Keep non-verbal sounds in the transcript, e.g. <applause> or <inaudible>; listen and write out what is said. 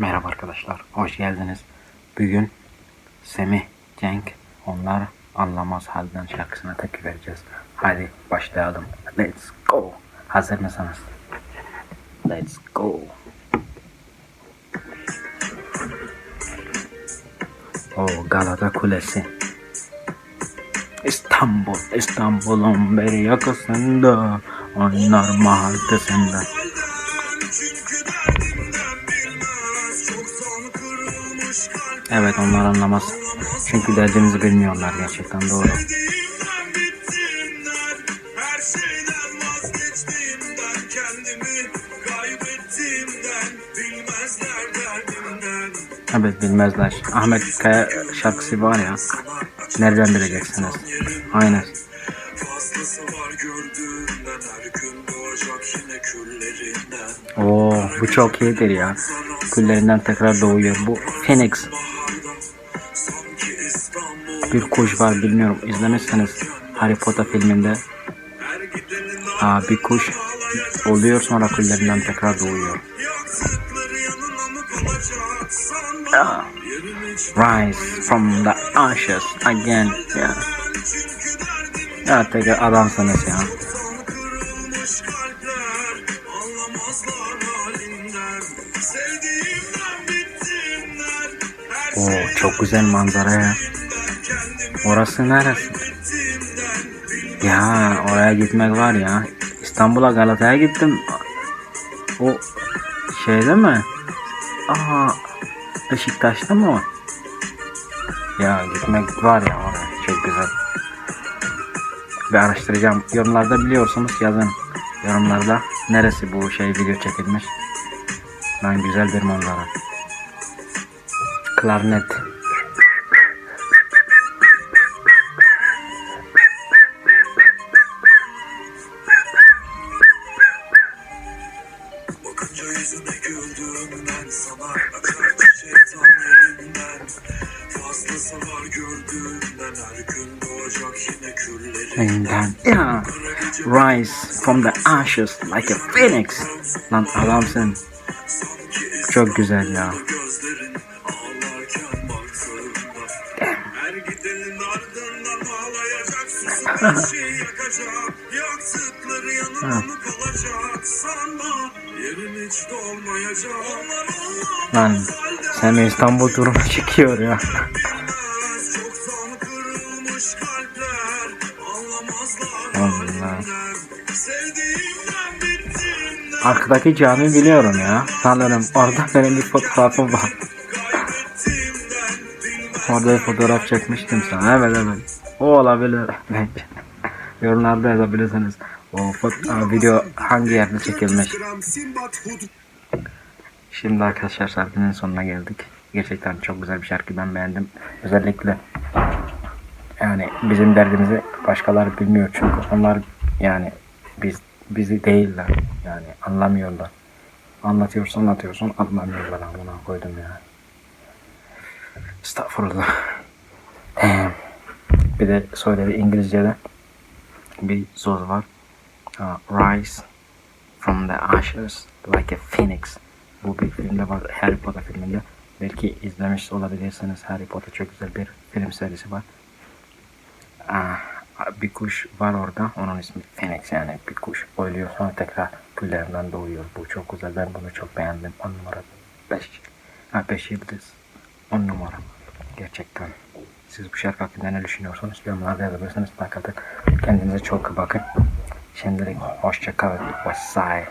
Merhaba arkadaşlar, hoş geldiniz. Bugün Semih, Cenk, onlar anlamaz halden şarkısına tepki vereceğiz. Hadi başlayalım. Let's go. Hazır mısınız? Let's go. O Galata Kulesi. İstanbul, İstanbul'un bir yakasında oynar mahallesinde. Evet onlar anlamaz. Çünkü derdimizi bilmiyorlar gerçekten doğru. Evet bilmezler. Ahmet Kaya şarkısı var ya. Nereden bileceksiniz? Aynen. Oo bu çok iyidir ya. Küllerinden tekrar doğuyor. Bu Phoenix. Bir kuş var bilmiyorum. İzlemişsiniz Harry Potter filminde. Aa, bir kuş oluyor sonra küllerinden tekrar doğuyor. Ah, Rise from the ashes again. Derdim ya tekrar adamsınız ya. Oo çok güzel manzara ya. Orası neresi? Ya oraya gitmek var ya. İstanbul'a Galata'ya gittim. O şeyde mi? Aha Beşiktaş'ta mı o? Ya gitmek var ya oraya. Çok güzel. Bir araştıracağım. Yorumlarda biliyorsunuz yazın. Yorumlarda neresi bu şey video çekilmiş. Lan güzel bir manzara. Klarnet. Bakınca yüzüne güldüğümden sana kaçar şeytan yerinden Fazlası var gördüğümden her gün doğacak yine küllerinden And Rise from the ashes like a phoenix. Lan adamsın. Çok güzel ya. <laughs> Lan sen İstanbul turuna çıkıyor ya. Arkadaki cami biliyorum ya. Sanırım orada <laughs> benim bir fotoğrafım var. Orada bir fotoğraf çekmiştim sana. Evet evet. O olabilir. Bence. Yorumlarda yazabilirsiniz. O foto- video hangi yerde çekilmiş. Şimdi arkadaşlar şarkının sonuna geldik. Gerçekten çok güzel bir şarkı ben beğendim. Özellikle yani bizim derdimizi başkaları bilmiyor çünkü onlar yani biz bizi değiller yani anlamıyorlar. Anlatıyorsun anlatıyorsun anlamıyorlar amına koydum ya. Estağfurullah. Bir de söyledi İngilizce'de bir söz var. Uh, Rise from the ashes like a phoenix. Bu bir filmde var. Harry Potter filminde. Belki izlemiş olabilirsiniz. Harry Potter çok güzel bir film serisi var. Ah, bir kuş var orada. Onun ismi Phoenix yani. Bir kuş ölüyor sonra tekrar küllerinden doğuyor. Bu çok güzel. Ben bunu çok beğendim. 10 numara 5. Ha 5 yıldız. 10 numara. Gerçekten. Siz bu şarkı hakkında ne düşünüyorsunuz? Yorumlarda yazabilirsiniz. Bakın. Kendinize çok bakın. Şimdilik hoşça kalın. Wasai.